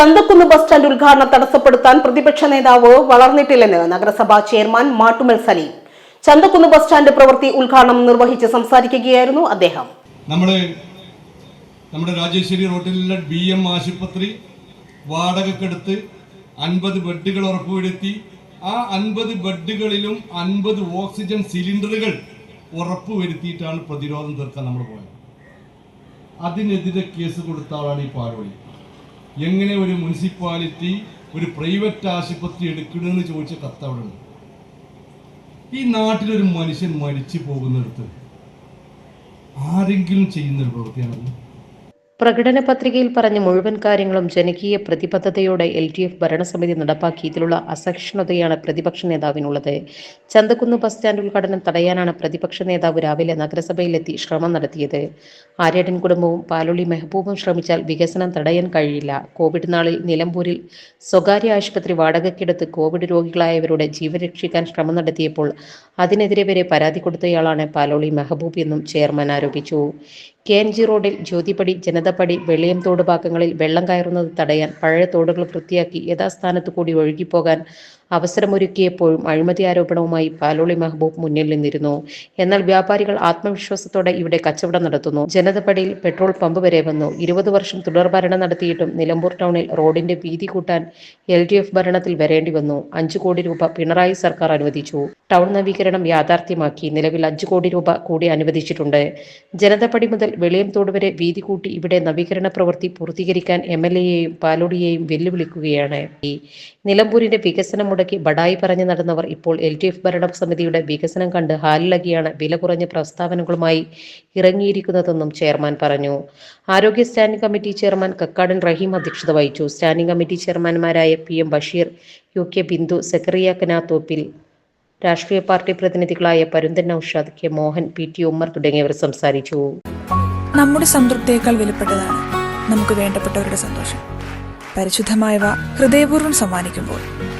Chanthakkunnu bus stand ഉദ്ഘാടനം തടസ്സപ്പെടുത്താൻ പ്രതിപക്ഷ നേതാവ് വളർന്നിട്ടില്ലെന്ന് നഗരസഭാ chairman Mattummal Saleem. Chanthakunnu bus stand പ്രവൃത്തി ഉദ്ഘാടനം നിർവഹിച്ച് സംസാരിക്കുകയായിരുന്നു അദ്ദേഹം. നമ്മുടെ നമ്മുടെ രാജേശ്വരി റോഡിലുള്ള ബി എം ആശുപത്രി വാടകക്കെടുത്ത് അൻപത് ബെഡുകൾ ഉറപ്പുവരുത്തി. ആ അൻപത് ബെഡുകളിലും അൻപത് ഓക്സിജൻ സിലിണ്ടറുകൾ ഉറപ്പുവരുത്തിയിട്ടാണ് പ്രതിരോധം തീർക്കാൻ നമ്മൾ പോയത്. അതിനെതിരെ കേസ് കൊടുത്ത ആളാണ് ഈ പാലോളി എങ്ങനെ ഒരു മുനിസിപ്പാലിറ്റി ഒരു പ്രൈവറ്റ് ആശുപത്രി എടുക്കണമെന്ന് ചോദിച്ച കത്ത് അവിടെ ഈ നാട്ടിലൊരു മനുഷ്യൻ മരിച്ചു പോകുന്നിടത്ത് ആരെങ്കിലും ചെയ്യുന്നൊരു പ്രവൃത്തിയാണത്. പ്രകടന പത്രികയിൽ പറഞ്ഞ മുഴുവൻ കാര്യങ്ങളും ജനകീയ പ്രതിബദ്ധതയോടെ എൽ ഡി എഫ് ഭരണസമിതി നടപ്പാക്കി ഇതിലുള്ള അസഹിഷ്ണുതയാണ് പ്രതിപക്ഷ നേതാവിനുള്ളത്. ചന്തക്കുന്ന് ബസ് സ്റ്റാൻഡ് ഉദ്ഘാടനം തടയാനാണ് പ്രതിപക്ഷ നേതാവ് രാവിലെ നഗരസഭയിലെത്തി ശ്രമം നടത്തിയത്. ആര്യടൻ കുടുംബവും പാലോളി മെഹബൂബും ശ്രമിച്ചാൽ വികസനം തടയാൻ കഴിയില്ല. കോവിഡ് നാളിൽ നിലമ്പൂരിൽ സ്വകാര്യ ആശുപത്രി വാടകയ്ക്കെടുത്ത് കോവിഡ് രോഗികളായവരുടെ ജീവൻ രക്ഷിക്കാൻ ശ്രമം നടത്തിയപ്പോൾ അതിനെതിരെ വരെ പരാതി കൊടുത്തയാളാണ് പാലോളി മെഹബൂബ് എന്നും ചെയർമാൻ ആരോപിച്ചു. കെ എൻ ജി റോഡിൽ ജ്യോതിപ്പടി ജനതപ്പടി വെളിയംതോട് ഭാഗങ്ങളിൽ വെള്ളം കയറുന്നത് തടയാൻ പഴയ തോടുകൾ വൃത്തിയാക്കി യഥാസ്ഥാനത്ത് കൂടി ഒഴുകിപ്പോകാൻ അവസരമൊരുക്കിയപ്പോഴും അഴിമതി ആരോപണവുമായി പാലോളി മെഹബൂബ് മുന്നിൽ നിന്നിരുന്നു. എന്നാൽ വ്യാപാരികൾ ആത്മവിശ്വാസത്തോടെ ഇവിടെ കച്ചവടം നടത്തുന്നു. ജനതപടിയിൽ പെട്രോൾ പമ്പ് വരെ വന്നു. ഇരുപത് വർഷം തുടർഭരണം നടത്തിയിട്ടും നിലമ്പൂർ ടൗണിൽ റോഡിന്റെ വീതി കൂട്ടാൻ എൽ ഡി എഫ് ഭരണത്തിൽ വരേണ്ടി വന്നു. അഞ്ചു കോടി രൂപ പിണറായി സർക്കാർ അനുവദിച്ചു. ടൗൺ നവീകരണം യാഥാർത്ഥ്യമാക്കി നിലവിൽ അഞ്ചു കോടി രൂപ കൂടി അനുവദിച്ചിട്ടുണ്ട്. ജനതപടി മുതൽ വെളിയംതോട് വരെ വീതി കൂട്ടി ഇവിടെ നവീകരണ പ്രവൃത്തി പൂർത്തീകരിക്കാൻ എം എൽ എയെയും പാലോടിയെയും വെല്ലുവിളിക്കുകയാണ്. നിലമ്പൂരിന്റെ വികസനം മുടക്കി ബഡായി പറഞ്ഞു നടന്നവർ ഇപ്പോൾ എൽ ഡി എഫ് ഭരണ സമിതിയുടെ വികസനം കണ്ട് ഹാലിലകിയാണ് വില കുറഞ്ഞ പ്രസ്താവനകളുമായി ഇറങ്ങിയിരിക്കുന്നതെന്നും ചെയർമാൻ പറഞ്ഞു. ആരോഗ്യ standing committee chairman Kakkadan Raheem അധ്യക്ഷത വഹിച്ചു. Standing committee ചെയർമാൻമാരായ P M Basheer U K Bindu Zakariya Kanathoppil രാഷ്ട്രീയ party പ്രതിനിധികളായ Parunthan Noushad K Mohan P T Ummer തുടങ്ങിയവർ സംസാരിച്ചു. നമ്മുടെ സംതൃപ്തിയേക്കാൾ വിലപ്പെട്ടതാണ് നമുക്ക് വേണ്ടപ്പെട്ടവരുടെ സന്തോഷം. പരിശുദ്ധമായവ ഹൃദയപൂർവം സമ്മാനിക്കുമ്പോൾ